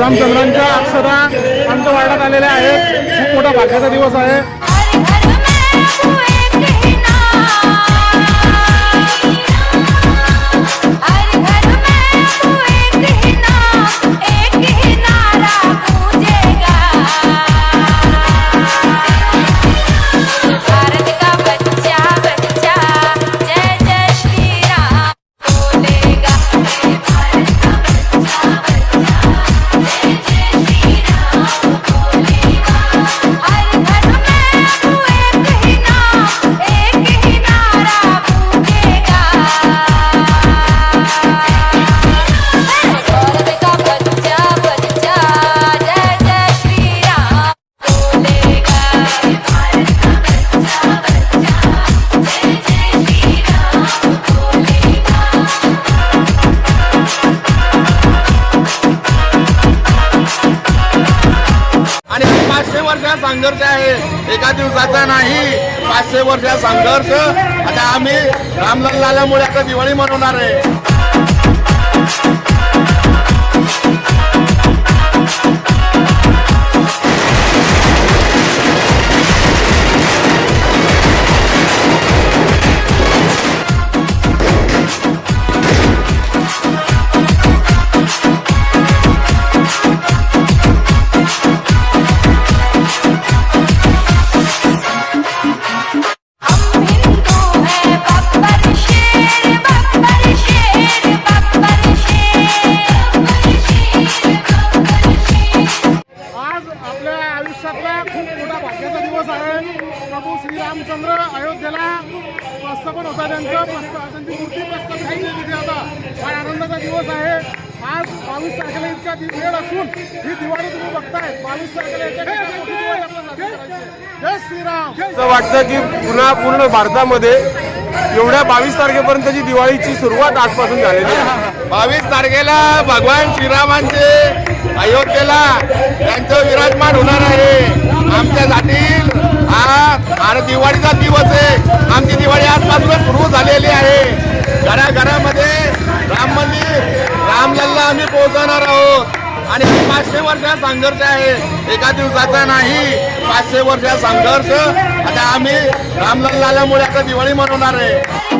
रामचंद्रांच्या अक्षरा आमच्या वाड्यात आलेल्या आहेत. खूप मोठा भाग्याचा दिवस आहे. संघर्ष आहे. एका दिवसाचा नाही. पाचशे वर्षा संघर्ष. आता आम्ही रामलल्लामुळे आता दिवाळी मनवणार आहे. मोठा भाग्याचा दिवस आहे. प्रभू श्रीरामचंद्र अयोध्येला प्रस्थापन होता. त्यांचं त्यांची मूर्ती प्रस्थापित झाली तिथे आता. फार आनंदाचा दिवस आहे. आज बावीस तारखेला इतका वेळ असून ही दिवाळी तुम्ही बघताय बावीस तारखेला श्रीराम. असं वाटतं की पुन्हा पूर्ण भारतामध्ये एवढ्या बावीस तारखेपर्यंतची दिवाळीची सुरुवात आजपासून झालेली आहे. बावीस तारखेला भगवान श्रीरामांचे अयोध्येला त्यांचं विराजमान होणार आहे. हा दिवस आहे. आमची दिवाळी आजपासून सुरू झालेली आहे. घराघरामध्ये राम मंदिर रामलल्ला आम्ही पोहोचवणार आहोत. आणि हे पाचशे वर्षा संघर्ष आहे. एका दिवसाचा नाही पाचशे वर्षा संघर्ष. आता आम्ही रामलल्लामुळे आता दिवाळी मनवणार आहे.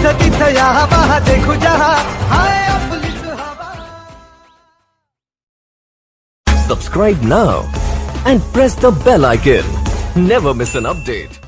जिथं तिथं या हवा देखू जहा हाय आपलीच हवा Subscribe now and press the bell icon. Never miss an update.